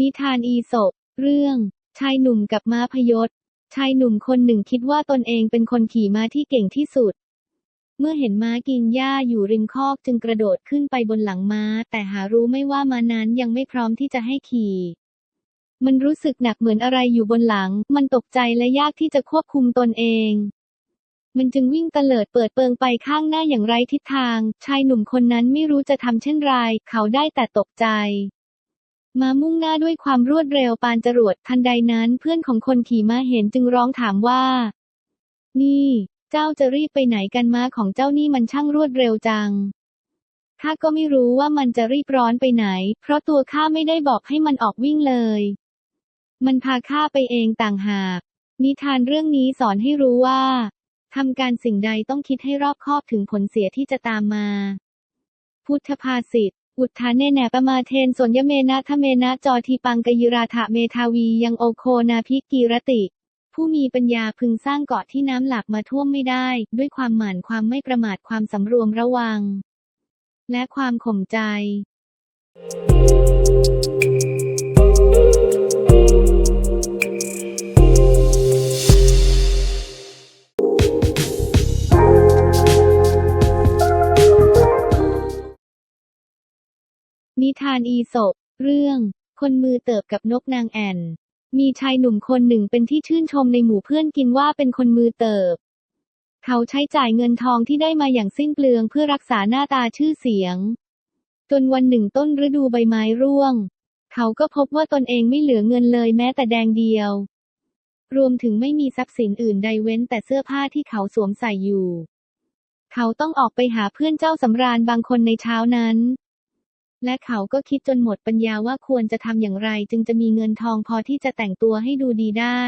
นิทานอีสปเรื่อง ชายหนุ่มกับม้าพยศ ชายหนุ่มคนหนึ่งคิดว่าตนเองเป็นคนขี่ม้าที่เก่งที่สุด เมื่อเห็นม้ากินหญ้าอยู่ริมคอกจึงกระโดดขึ้นไปบนหลังม้า แต่หารู้ไม่ว่าม้านั้นยังไม่พร้อมที่จะให้ขี่มันรู้สึกหนักเหมือนอะไรอยู่บนหลัง มันตกใจและยากที่จะควบคุมตนเอง มันจึงวิ่งเตลิดเปิดเปิงไปข้างหน้าอย่างไร้ทิศทาง ชายหนุ่มคนนั้นไม่รู้จะทำเช่นไร เขาได้แต่ตกใจ มามุ่งหน้าด้วยความรวดเร็วปานจรวดทันใดนั้นเพื่อนของคนขี่ม้าเห็นจึงร้องถามว่า นี่ เจ้าจะรีบไปไหนกันม้าของเจ้านี่มันช่างรวดเร็วจังข้าก็ไม่รู้ว่ามันจะรีบร้อนไปไหน เพราะตัวข้าไม่ได้บอกให้มันออกวิ่งเลย มันพาข้าไปเองต่างหาก นิทานเรื่องนี้สอนให้รู้ว่าทำการสิ่งใดต้องคิดให้รอบคอบถึงผลเสียที่จะตามมา พุทธภาษิต อุทธานเนแหนปมาเทนสนยเมนะทะเมนะจอทีปังกยิราธะเมทาวียังโอโคนาพิกีรติ ผู้มีปัญญาพึงสร้างเกาะที่น้ำหลากมาท่วมไม่ได้ ด้วยความหมั่นความไม่ประมาทความสำรวมระวัง และความข่มใจ นิทานอีสปเรื่อง คนมือเติบกับนกนางแอ่น มีชายหนุ่มคนหนึ่งเป็นที่ชื่นชมในหมู่เพื่อนกินว่าเป็นคนมือเติบ เขาใช้จ่ายเงินทองที่ได้มาอย่างสิ้นเปลืองเพื่อรักษาหน้าตาชื่อเสียง จนวันหนึ่งต้นฤดูใบไม้ร่วง เขาก็พบว่าตนเองไม่เหลือเงินเลยแม้แต่แดงเดียว รวมถึงไม่มีทรัพย์สินอื่นใดเว้นแต่เสื้อผ้าที่เขาสวมใส่อยู่ เขาต้องออกไปหาเพื่อนเจ้าสำราญบางคนในเช้านั้น และเขาก็คิดจนหมดปัญญาว่าควรจะทำอย่างไร จึงจะมีเงินทองพอที่จะแต่งตัวให้ดูดีได้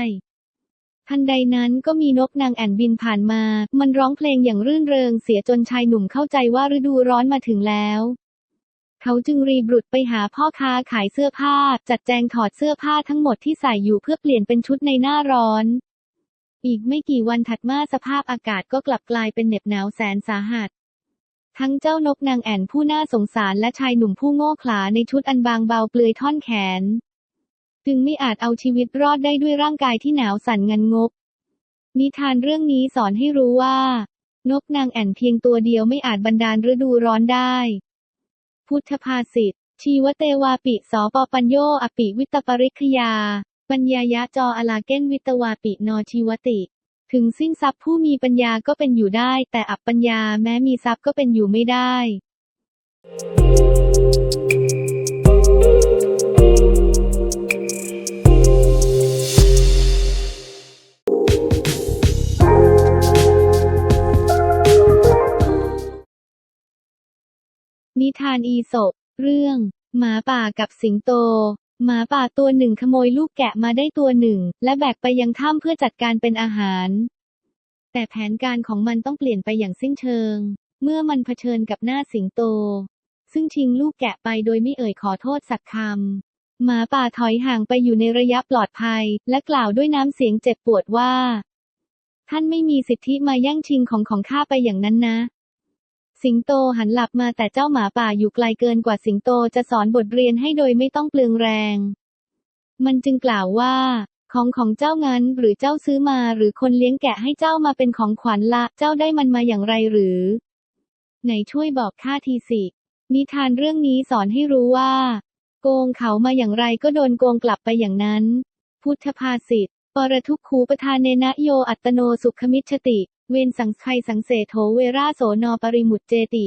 ทันใดนั้นก็มีนกนางแอ่นบินผ่านมา มันร้องเพลงอย่างรื่นเริงเสียจนชายหนุ่มเข้าใจว่าฤดูร้อนมาถึงแล้ว เขาจึงรีบรุดไปหาพ่อค้าขายเสื้อผ้า จัดแจงถอดเสื้อผ้าทั้งหมดที่ใส่อยู่เพื่อเปลี่ยนเป็นชุดในหน้าร้อน อีกไม่กี่วันถัดมาสภาพอากาศก็กลับกลายเป็นเหน็บหนาวแสนสาหัส ทั้งเจ้านกนางแอ่นผู้น่าสงสารและชายหนุ่มผู้โง่เขลาในชุดอันบางเบาเปลือยท่อนแขน จึงไม่อาจเอาชีวิตรอดได้ด้วยร่างกายที่หนาวสั่นงันงกนิทานเรื่องนี้สอนให้รู้ว่า นกนางแอ่นเพียงตัวเดียวไม่อาจบันดาลฤดูร้อนได้ พุทธภาษิตชีวเตวาปิสอปปัญโยอปิวิตปริคยา ปัญญายะจออลาเก้นวิตวาปินอชีวติ ถึงสิ้นทรัพย์ผู้มีปัญญาก็เป็นอยู่ได้ แต่อับปัญญาแม้มีทรัพย์ก็เป็นอยู่ไม่ได้นิทานอีสปเรื่อง หมาป่ากับสิงโต หมาป่าตัวหนึ่งขโมยลูกแกะมาได้ตัวหนึ่ง และแบกไปยังถ้ำเพื่อจัดการเป็นอาหาร แต่แผนการของมันต้องเปลี่ยนไปอย่างสิ้นเชิง เมื่อมันเผชิญกับหน้าสิงโต ซึ่งชิงลูกแกะไปโดยไม่เอ่ยขอโทษสักคำหมาป่าถอยห่างไปอยู่ในระยะปลอดภัย และกล่าวด้วยน้ำเสียงเจ็บปวดว่า ท่านไม่มีสิทธิมาแย่งชิงของของข้าไปอย่างนั้นนะ สิงโตหันหลับมาแต่เจ้าหมาป่าอยู่ไกลเกินกว่าสิงโตจะสอนบทเรียนให้โดยไม่ต้องเปลืองแรง มันจึงกล่าวว่า ของของเจ้างั้นหรือเจ้าซื้อมาหรือคนเลี้ยงแกะให้เจ้ามาเป็นของขวัญละเจ้าได้มันมาอย่างไรหรือ ไหนช่วยบอกข้าทีสินิทานเรื่องนี้สอนให้รู้ว่า โกงเขามาอย่างไรก็โดนโกงกลับไปอย่างนั้น พุทธภาษิตปรทุกขูปทานเนนะโยอัตโนสุขมิชชติ เวนสังไคสังเสโถเวราโสนปริมุตเจติ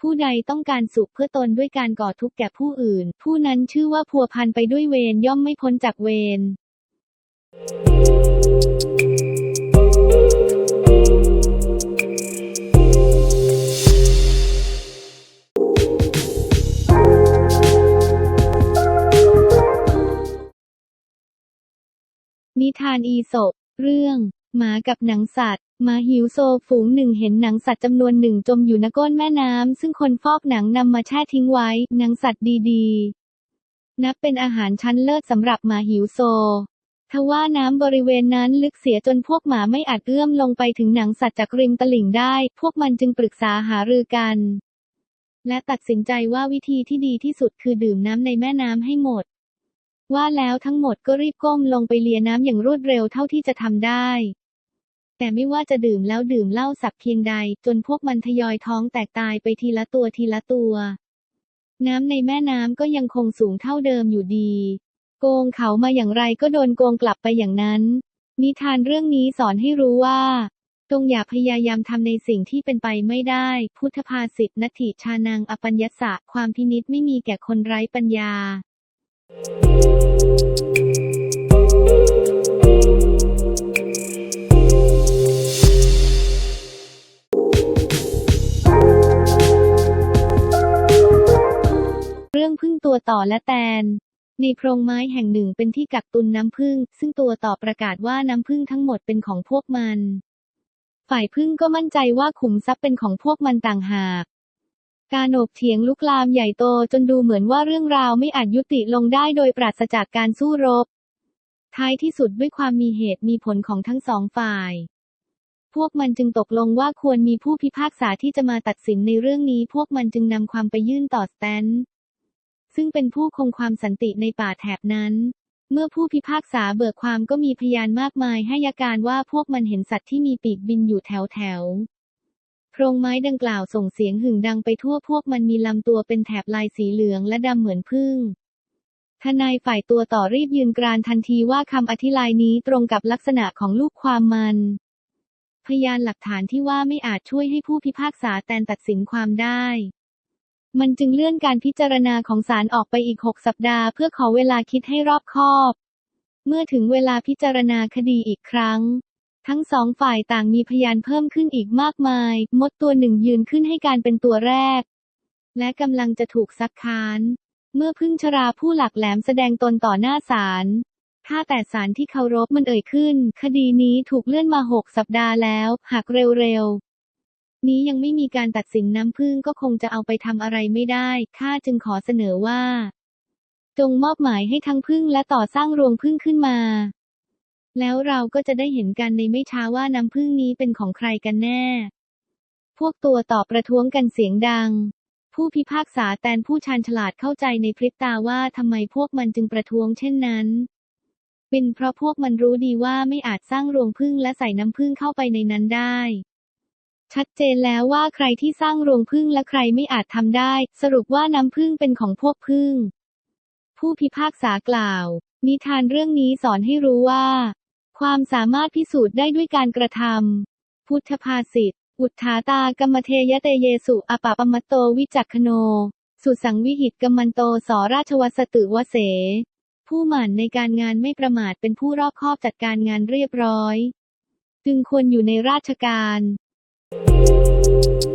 ผู้ใดต้องการสุขเพื่อตนด้วยการก่อทุกข์แก่ผู้อื่น ผู้นั้นชื่อว่าพัวพันไปด้วยเวรย่อมไม่พ้นจากเวร นิทานอีสปเรื่อง หมากับหนังสัตว์หมาหิวโซฝูงหนึ่งเห็นหนังสัตว์จำนวนหนึ่งจมอยู่ในก้นแม่น้ำ ซึ่งคนฟอกหนังนำมาแช่ทิ้งไว้ หนังสัตว์ดีๆ นับเป็นอาหารชั้นเลิศสำหรับหมาหิวโซทว่าน้ำบริเวณนั้นลึกเสียจนพวกหมาไม่อาจเอื้อมลงไปถึงหนังสัตว์จากริมตลิ่งได้ พวกมันจึงปรึกษาหารือกัน และตัดสินใจว่าวิธีที่ดีที่สุดคือดื่มน้ำในแม่น้ำให้หมด ว่าแล้วทั้งหมดก็รีบก้มลงไปเลียน้ำอย่างรวดเร็วเท่าที่จะทำได้ แต่ไม่ว่าจะดื่มแล้วดื่มเหล้าสักเพียงใด จนพวกมันทยอยท้องแตกตายไปทีละตัวทีละตัว น้ำในแม่น้ำก็ยังคงสูงเท่าเดิมอยู่ดี โกงเขามาอย่างไรก็โดนโกงกลับไปอย่างนั้น นิทานเรื่องนี้สอนให้รู้ว่าจงอย่าพยายามทำในสิ่งที่เป็นไปไม่ได้ พุทธภาษิตนติชานังอปัญญสะความพินิษไม่มีแก่คนไร้ปัญญา ตัวต่อและแตน ในโพรงไม้แห่งหนึ่งเป็นที่กักตุนน้ำผึ้งซึ่งตัวต่อประกาศว่าน้ำผึ้งทั้งหมดเป็นของพวกมัน ฝ่ายผึ้งก็มั่นใจว่าขุมทรัพย์เป็นของพวกมันต่างหากการโอบเถียงลุกลามใหญ่โตจนดูเหมือนว่าเรื่องราวไม่อาจยุติลงได้โดยปราศจากการสู้รบ ท้ายที่สุดด้วยความมีเหตุมีผลของทั้งสองฝ่าย พวกมันจึงตกลงว่าควรมีผู้พิพากษาที่จะมาตัดสินในเรื่องนี้ พวกมันจึงนำความไปยื่นต่อสแตน ซึ่งเป็นผู้คงความสันติในป่าแถบนั้น เมื่อผู้พิพากษาเบิกความก็มีพยานมากมายให้ยาการว่าพวกมันเห็นสัตว์ที่มีปีกบินอยู่แถวแถวๆโพรงไม้ดังกล่าวส่งเสียงหึ่งดังไปทั่วพวกมันมีลำตัวเป็นแถบลายสีเหลืองและดำเหมือนผึ้งทนายฝ่ายตัวต่อรีบยืนกรานทันทีว่าคำอธิลายนี้ตรงกับลักษณะของลูกความมัน พยานหลักฐานที่ว่าไม่อาจช่วยให้ผู้พิพากษาแตนตัดสินความได้ มันจึงเลื่อนการพิจารณาของศาลออกไปอีก 6 สัปดาห์เพื่อขอเวลาคิดให้รอบคอบ เมื่อถึงเวลาพิจารณาคดีอีกครั้ง ทั้งสองฝ่ายต่างมีพยานเพิ่มขึ้นอีกมากมาย มดตัวหนึ่งยืนขึ้นให้การเป็นตัวแรก และกำลังจะถูกซักค้าน เมื่อพึ่งชราผู้หลักแหลมแสดงตนต่อหน้าศาลถ้าแต่ศาลที่เคารพมันเอ่ยขึ้น คดีนี้ถูกเลื่อนมาหกสัปดาห์แล้ว หากเร็ว นี้ยังไม่มีการตัดสินน้ำพึ่งก็คงจะเอาไปทำอะไรไม่ได้ ข้าจึงขอเสนอว่า จงมอบหมายให้ทั้งพึ่งและต่อสร้างรวงพึ่งขึ้นมา แล้วเราก็จะได้เห็นกันในไม่ช้าว่าน้ำพึ่งนี้เป็นของใครกันแน่ พวกตัวต่อประท้วงกันเสียงดัง ผู้พิพากษาแตนผู้ชาญฉลาดเข้าใจในพริบตาว่าทำไมพวกมันจึงประท้วงเช่นนั้นเป็นเพราะพวกมันรู้ดีว่าไม่อาจสร้างรวงพึ่งและใส่น้ำพึ่งเข้าไปในนั้นได้ ชัดเจนแล้วว่าใครที่สร้างรวงพึ่งและใครไม่อาจทำได้ สรุปว่าน้ำพึ่งเป็นของพวกพึ่ง ผู้พิพากษากล่าว นิทานเรื่องนี้สอนให้รู้ว่า ความสามารถพิสูจน์ได้ด้วยการกระทำพุทธภาษิตอุทธาตากรรมเทยเตเยสุอปะปมตโตวิจักขโน สุสังวิหิตกมมันโตสราชวัสตุวเส ผู้หมั่นในการงานไม่ประมาทเป็นผู้รอบคอบจัดการงานเรียบร้อย จึงควรอยู่ในราชการ Thank you.